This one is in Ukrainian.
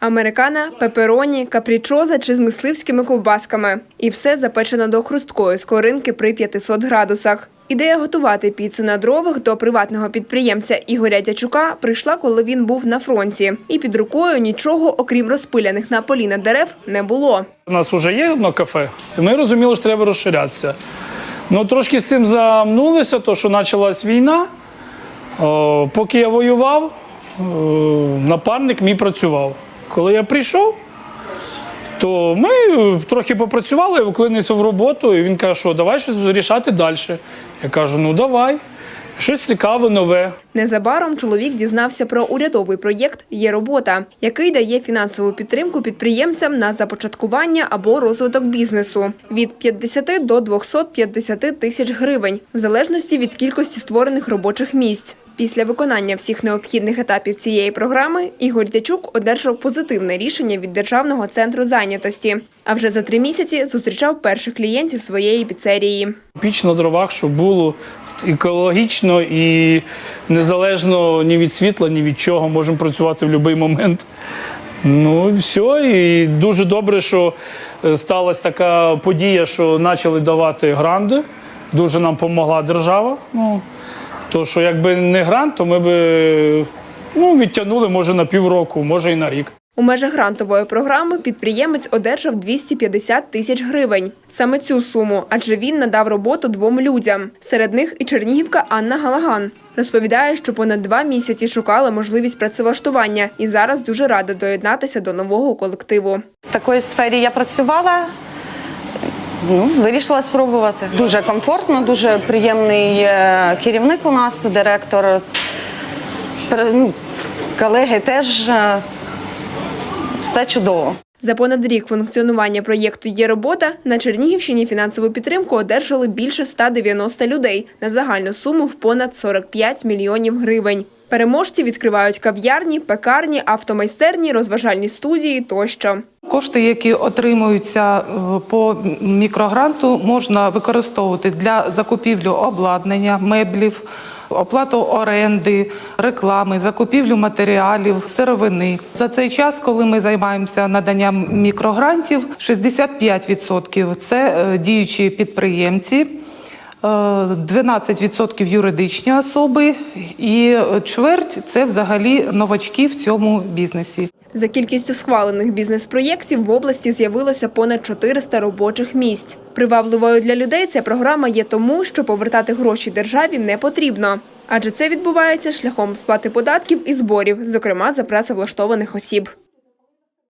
Американа, пепероні, капрічоза чи з мисливськими ковбасками. І все запечено до хрусткої скоринки при 500 градусах. Ідея готувати піцу на дровах до приватного підприємця Ігоря Дячука прийшла, коли він був на фронті. І під рукою нічого, окрім розпиляних на поліна дерев, не було. У нас вже є одно кафе, і ми розуміли, що треба розширятися. Ну, трошки з цим замнулися, то що почалась війна. О, поки я воював, о, напарник мій працював. Коли я прийшов, то ми трохи попрацювали, я вклинився в роботу, і він каже, що давай щось рішати далі. Я кажу, ну давай, щось цікаве, нове. Незабаром чоловік дізнався про урядовий проєкт Є робота, який дає фінансову підтримку підприємцям на започаткування або розвиток бізнесу від 50 до 250 тисяч гривень, в залежності від кількості створених робочих місць. Після виконання всіх необхідних етапів цієї програми Ігор Дячук одержав позитивне рішення від Державного центру зайнятості. А вже за три місяці зустрічав перших клієнтів своєї піцерії. Піч на дровах, щоб було екологічно і незалежно ні від світла, ні від чого, можемо працювати в будь-який момент. Ну і все. І дуже добре, що е, сталася така подія, що почали давати гранди. Дуже нам допомогла держава. Ну, то, що якби не грант, то ми б ну, відтягнули може на півроку, може і на рік. У межах грантової програми підприємець одержав 250 тисяч гривень. Саме цю суму, адже він надав роботу двом людям. Серед них і чернігівка Анна Галаган. Розповідає, що понад два місяці шукала можливість працевлаштування і зараз дуже рада доєднатися до нового колективу. В такій сфері я працювала. Ну, вирішила спробувати. Дуже комфортно, дуже приємний е, керівник у нас, директор. Ну, Колеги теж е, все чудово. За понад рік функціонування проєкту «Є робота» на Чернігівщині фінансову підтримку одержали більше 190 людей на загальну суму в понад 45 мільйонів гривень. Переможці відкривають кав'ярні, пекарні, автомайстерні, розважальні студії тощо. Кошти, які отримуються е, по мікрогранту, можна використовувати для закупівлі обладнання, меблів, оплату оренди, реклами, закупівлю матеріалів, сировини. За цей час, коли ми займаємося наданням мікрогрантів, 65% – це е, діючі підприємці. Е, 12% юридичні особи і чверть це взагалі новачки в цьому бізнесі. За кількістю схвалених бізнес-проєктів в області з'явилося понад 400 робочих місць. Привабливою для людей ця програма є тому, що повертати гроші державі не потрібно. Адже це відбувається шляхом сплати податків і зборів, зокрема за працевлаштованих осіб.